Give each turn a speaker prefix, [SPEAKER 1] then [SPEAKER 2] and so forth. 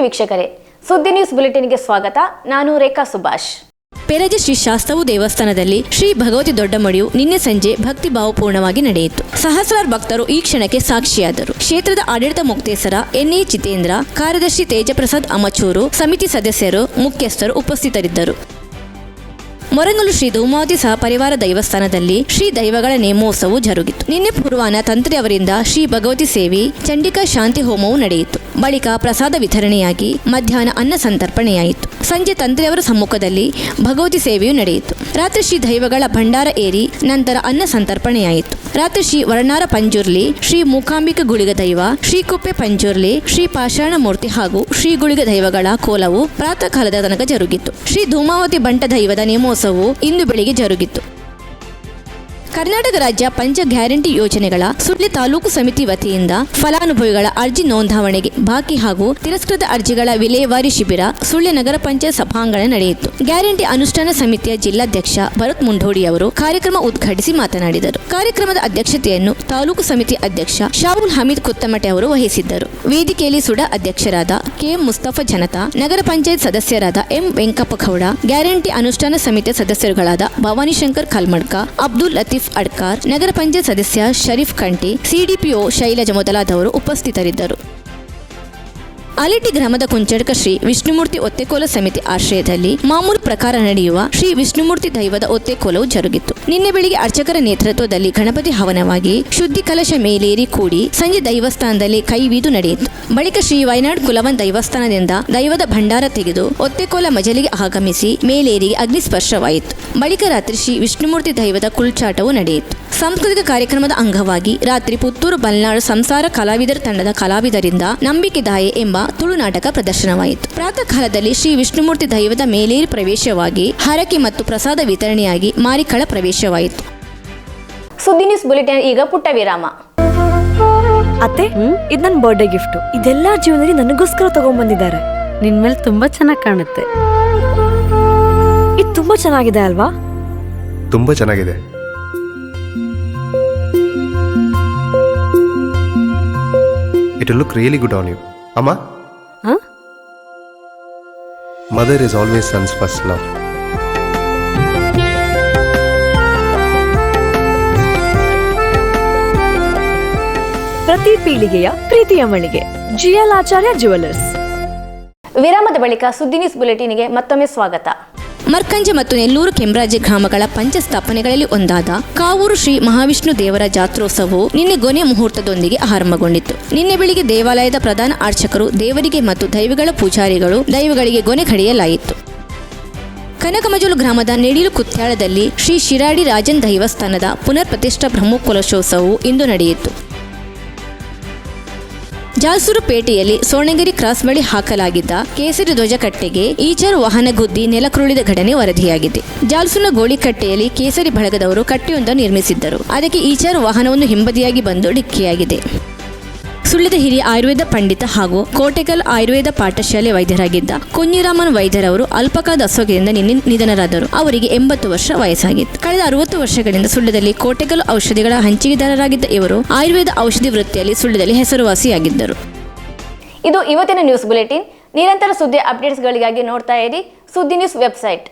[SPEAKER 1] ವೀಕ್ಷಕರೇ. ಸುದ್ದಿ ನ್ಯೂಸ್ ಬುಲೆಟಿನ್ಗೆ ಸ್ವಾಗತ. ನಾನು ರೇಖಾ ಸುಭಾಷ್.
[SPEAKER 2] ಪೆರಜ ಶ್ರೀ ಶಾಸ್ತವು ದೇವಸ್ಥಾನದಲ್ಲಿ ಶ್ರೀ ಭಗವತಿ ದೊಡ್ಡಮಡಿಯು ನಿನ್ನೆ ಸಂಜೆ ಭಕ್ತಿ ಭಾವಪೂರ್ಣವಾಗಿ ನಡೆಯಿತು. ಸಹಸ್ರಾರು ಭಕ್ತರು ಈ ಕ್ಷಣಕ್ಕೆ ಸಾಕ್ಷಿಯಾದರು. ಕ್ಷೇತ್ರದ ಆಡಳಿತ ಮುಕ್ತೇಸರ ಎನ್ಎ ಜಿತೇಂದ್ರ, ಕಾರ್ಯದರ್ಶಿ ತೇಜಪ್ರಸಾದ್ ಅಮಚೂರು, ಸಮಿತಿ ಸದಸ್ಯರು, ಮುಖ್ಯಸ್ಥರು ಉಪಸ್ಥಿತರಿದ್ದರು. ಮೊರಂಗಲು ಶ್ರೀ ಧೂಮಾವತಿ ಸಹ ಪರಿವಾರ ದೈವಸ್ಥಾನದಲ್ಲಿ ಶ್ರೀ ದೈವಗಳ ನೇಮೋತ್ಸವವು ಜರುಗಿತು. ನಿನ್ನೆ ಪೂರ್ವಾನ ತಂತ್ರಿ ಅವರಿಂದ ಶ್ರೀ ಭಗವತಿ ಸೇವಿ, ಚಂಡಿಕಾ ಶಾಂತಿ ಹೋಮವು ನಡೆಯಿತು. ಬಳಿಕ ಪ್ರಸಾದ ವಿತರಣೆಯಾಗಿ ಮಧ್ಯಾಹ್ನ ಅನ್ನ ಸಂತರ್ಪಣೆಯಾಯಿತು. ಸಂಜೆ ತಂತ್ರಿಯವರ ಸಮ್ಮುಖದಲ್ಲಿ ಭಗವತಿ ಸೇವೆಯು ನಡೆಯಿತು. ರಾತ್ರಿ ಶ್ರೀ ದೈವಗಳ ಭಂಡಾರ ಏರಿ ನಂತರ ಅನ್ನ ಸಂತರ್ಪಣೆಯಾಯಿತು. ರಾತ್ರಿ ಶ್ರೀ ವರ್ಣಾರ ಪಂಜುರ್ಲಿ, ಶ್ರೀ ಮೂಕಾಂಬಿಕ ಗುಳಿಗ ದೈವ, ಶ್ರೀ ಕುಪ್ಪೆ ಪಂಜುರ್ಲಿ, ಶ್ರೀ ಪಾಷಾಣ ಮೂರ್ತಿ ಹಾಗೂ ಶ್ರೀ ಗುಳಿಗ ದೈವಗಳ ಕೋಲವು ಪ್ರಾತಃ ಕಾಲದ ತನಕ ಜರುಗಿತು. ಶ್ರೀ ಧೂಮಾವತಿ ಬಂಟ ದೈವದ ನೇಮೋತ್ಸವವು ಇಂದು ಬೆಳಿಗ್ಗೆ ಜರುಗಿತು. ಕರ್ನಾಟಕ ರಾಜ್ಯ ಪಂಚ ಗ್ಯಾರಂಟಿ ಯೋಜನೆಗಳ ಸುಳ್ಳಿ ತಾಲೂಕು ಸಮಿತಿ ವತಿಯಿಂದ ಫಲಾನುಭವಿಗಳ ಅರ್ಜಿ ನೋಂದಾವಣೆಗೆ ಬಾಕಿ ಹಾಗೂ ತಿರಸ್ಕೃತ ಅರ್ಜಿಗಳ ವಿಲೇವಾರಿ ಶಿಬಿರ ಸುಳ್ಯ ನಗರ ಪಂಚಾಯತ್ ಸಭಾಂಗಣ ನಡೆಯಿತು. ಗ್ಯಾರಂಟಿ ಅನುಷ್ಠಾನ ಸಮಿತಿಯ ಜಿಲ್ಲಾಧ್ಯಕ್ಷ ಭರತ್ ಮುಂಡೋಡಿ ಅವರು ಕಾರ್ಯಕ್ರಮ ಉದ್ಘಾಟಿಸಿ ಮಾತನಾಡಿದರು. ಕಾರ್ಯಕ್ರಮದ ಅಧ್ಯಕ್ಷತೆಯನ್ನು ತಾಲೂಕು ಸಮಿತಿ ಅಧ್ಯಕ್ಷ ಶಾಹುಲ್ ಹಮೀದ್ ಕುತ್ತಮಟೆ ಅವರು ವಹಿಸಿದ್ದರು. ವೇದಿಕೆಯಲ್ಲಿ ಸುಡ ಅಧ್ಯಕ್ಷರಾದ ಕೆಎಂ ಮುಸ್ತಫಾ ಜನತಾ, ನಗರ ಪಂಚಾಯತ್ ಸದಸ್ಯರಾದ ಎಂ ವೆಂಕಪ್ಪ ಗೌಡ ಗ್ಯಾರಂಟಿ ಅನುಷ್ಠಾನ ಸಮಿತಿಯ ಸದಸ್ಯರುಗಳಾದ ಭವಾನಿಶಂಕರ್ ಕಲ್ಮಡ್ಕ, ಅಬ್ದುಲ್ ಲತೀಫ್ ಅಡ್ಕಾರ್ ನಗರ ಪಂಚಾಯತ್ ಸದಸ್ಯ ಶರೀಫ್ ಕಂಟಿ ಸಿಡಿಪಿಒ ಶೈಲಜ ಮೊದಲಾದವರು ಉಪಸ್ಥಿತರಿದ್ದರು. ಅಲಿಟಿ ಗ್ರಾಮದ ಕುಂಚಡ್ಕ ಶ್ರೀ ವಿಷ್ಣುಮೂರ್ತಿ ಒತ್ತೆಕೋಲ ಸಮಿತಿ ಆಶ್ರಯದಲ್ಲಿ ಮಾಮೂಲು ಪ್ರಕಾರ ನಡೆಯುವ ಶ್ರೀ ವಿಷ್ಣುಮೂರ್ತಿ ದೈವದ ಒತ್ತೆಕೋಲವು ಜರುಗಿತು. ನಿನ್ನೆ ಬೆಳಿಗ್ಗೆ ಅರ್ಚಕರ ನೇತೃತ್ವದಲ್ಲಿ ಗಣಪತಿ ಹವನವಾಗಿ ಶುದ್ಧಿ ಕಲಶ ಮೇಲೇರಿ ಕೂಡಿ ಸಂಜೆ ದೈವಸ್ಥಾನದಲ್ಲಿ ಕೈವೀದು ನಡೆಯಿತು. ಬಳಿಕ ಶ್ರೀ ವಯನಾಡ್ ಕುಲವನ್ ದೈವಸ್ಥಾನದಿಂದ ದೈವದ ಭಂಡಾರ ತೆಗೆದು ಒತ್ತೆಕೋಲ ಮಜಲಿಗೆ ಆಗಮಿಸಿ ಮೇಲೇರಿಗೆ ಅಗ್ನಿಸ್ಪರ್ಶವಾಯಿತು. ಬಳಿಕ ರಾತ್ರಿ ಶ್ರೀ ವಿಷ್ಣುಮೂರ್ತಿ ದೈವದ ಕುಲ್ಚಾಟವು ನಡೆಯಿತು. ಸಾಂಸ್ಕೃತಿಕ ಕಾರ್ಯಕ್ರಮದ ಅಂಗವಾಗಿ ರಾತ್ರಿ ಪುತ್ತೂರು ಬಲ್ನಾಡು ಸಂಸಾರ ಕಲಾವಿದರ ತಂಡದ ಕಲಾವಿದರಿಂದ ನಂಬಿಕೆ ದಾಯೆ ಎಂಬ ತುಳು ನಾಟಕ ಪ್ರದರ್ಶನವಾಯಿತು. ಪ್ರಾತಃ ಕಾಲದಲ್ಲಿ ಶ್ರೀ ವಿಷ್ಣುಮೂರ್ತಿ ದೈವದ ಮೇಲೇರಿ ಪ್ರವೇಶವಾಗಿ ಹರಕೆ ಮತ್ತು ಪ್ರಸಾದ ವಿತರಣೆಯಾಗಿ ಮಾರಿಕಳ ಪ್ರವೇಶವಾಯಿತು.
[SPEAKER 1] ಸುದ್ದಿ ನ್ಯೂಸ್ ಬುಲೆಟಿನ್ ಈಗ ಪುಟ್ಟ ವಿರಾಮ.
[SPEAKER 3] ಅತ್ತೆ ಇದು ನನ್ನ ಬರ್ಡೇ ಗಿಫ್ಟ್ ಇದೆಲ್ಲ ಜೀವನದಲ್ಲಿ ನನಗೋಸ್ಕರ ತಗೊಂಡ್ಬಂದಿದ್ದಾರೆ
[SPEAKER 4] ನಿನ್ ಮೇಲೆ ತುಂಬಾ ಚೆನ್ನಾಗಿ ಕಾಣುತ್ತೆ.
[SPEAKER 3] ಇದು ತುಂಬಾ ಚೆನ್ನಾಗಿದೆ ಅಲ್ವಾ?
[SPEAKER 5] ತುಂಬಾ ಚೆನ್ನಾಗಿದೆ. It look really good on you ಅಮ್ಮ?
[SPEAKER 3] ಹ?
[SPEAKER 5] Mother is always sons first love
[SPEAKER 3] ಪ್ರತಿ ಪೀಳಿಗೆಯ ಪ್ರೀತಿಯ ಮಳಿಗೆ. ಜಿಎಲ್ ಆಚಾರ್ಯ ಜುವೆಲ್ಲರ್ಸ್
[SPEAKER 1] ವಿರಾಮದ ಬಳಿಕ ಸುದ್ದಿ ನ್ಯೂಸ್ ಬುಲೆಟಿನ್ಗೆ ಮತ್ತೊಮ್ಮೆ ಸ್ವಾಗತ.
[SPEAKER 2] ಮರ್ಕಂಜ ಮತ್ತು ನೆಲ್ಲೂರು ಕೆಂಬ್ರಾಜೆ ಗ್ರಾಮಗಳ ಪಂಚಸ್ಥಾಪನೆಗಳಲ್ಲಿ ಒಂದಾದ ಕಾವೂರು ಶ್ರೀ ಮಹಾವಿಷ್ಣು ದೇವರ ಜಾತ್ರೋತ್ಸವವು ನಿನ್ನೆ ಗೊನೆ ಮುಹೂರ್ತದೊಂದಿಗೆ ಆರಂಭಗೊಂಡಿತ್ತು. ನಿನ್ನೆ ಬೆಳಿಗ್ಗೆ ದೇವಾಲಯದ ಪ್ರಧಾನ ಅರ್ಚಕರು, ದೇವರಿಗೆ ಮತ್ತು ದೈವಗಳ ಪೂಜಾರಿಗಳು ದೈವಗಳಿಗೆ ಗೊನೆ ಕಡಿಯಲಾಯಿತು. ಕನಕಮಜಲು ಗ್ರಾಮದ ನೆಡಿಲು ಕುತ್ಯಾಳದಲ್ಲಿ ಶ್ರೀ ಶಿರಾಡಿ ರಾಜನ್ ದೈವಸ್ಥಾನದ ಪುನರ್ ಪ್ರತಿಷ್ಠಾ ಬ್ರಹ್ಮಕಲಶೋತ್ಸವವು ಇಂದು ನಡೆಯಿತು. ಜಾಲ್ಸೂರು ಪೇಟೆಯಲ್ಲಿ ಸೋಣಗಿರಿ ಕ್ರಾಸ್ ಬಳಿ ಹಾಕಲಾಗಿದ್ದ ಕೇಸರಿ ಧ್ವಜ ಕಟ್ಟೆಗೆ ಈಚರು ವಾಹನ ಗುದ್ದಿ ನೆಲಕುರುಳಿದ ಘಟನೆ ವರದಿಯಾಗಿದೆ. ಜಾಲ್ಸೂರಿನ ಗೋಳಿಕಟ್ಟೆಯಲ್ಲಿ ಕೇಸರಿ ಬಳಗದವರು ಕಟ್ಟೆಯೊಂದನ್ನು ನಿರ್ಮಿಸಿದ್ದರು. ಅದಕ್ಕೆ ಈಚರ್ ವಾಹನವನ್ನು ಹಿಂಬದಿಯಾಗಿ ಬಂದು ಡಿಕ್ಕಿಯಾಗಿದೆ. ಸುಳ್ಯದ ಹಿರಿಯ ಆಯುರ್ವೇದ ಪಂಡಿತ ಹಾಗೂ ಕೋಟೆಕಲ್ ಆಯುರ್ವೇದ ಪಾಠಶಾಲೆ ವೈದ್ಯರಾಗಿದ್ದ ಕುಂಜಿರಾಮನ್ ವೈದ್ಯರವರು ಅಲ್ಪಕಾದ ಅಸೌಖ್ಯದಿಂದ ನಿನ್ನೆ ನಿಧನರಾದರು. ಅವರಿಗೆ ಎಂಬತ್ತು ವರ್ಷ ವಯಸ್ಸಾಗಿತ್ತು. ಕಳೆದ ಅರವತ್ತು ವರ್ಷಗಳಿಂದ ಸುಳ್ಯದಲ್ಲಿ ಕೋಟೆಕಲ್ ಔಷಧಿಗಳ ಹಂಚಿಕೆದಾರರಾಗಿದ್ದ ಇವರು ಆಯುರ್ವೇದ ಔಷಧಿ ವೃತ್ತಿಯಲ್ಲಿ ಸುಳ್ಯದಲ್ಲಿ ಹೆಸರುವಾಸಿಯಾಗಿದ್ದರು.
[SPEAKER 1] ಇದು ಇವತ್ತಿನ ನ್ಯೂಸ್ ಬುಲೆಟಿನ್. ನಿರಂತರ ಸುದ್ದಿ ಅಪ್ಡೇಟ್ಸ್ಗಳಿಗಾಗಿ ನೋಡ್ತಾ ಇರಿ ಸುದ್ದಿ ನ್ಯೂಸ್ ವೆಬ್ಸೈಟ್.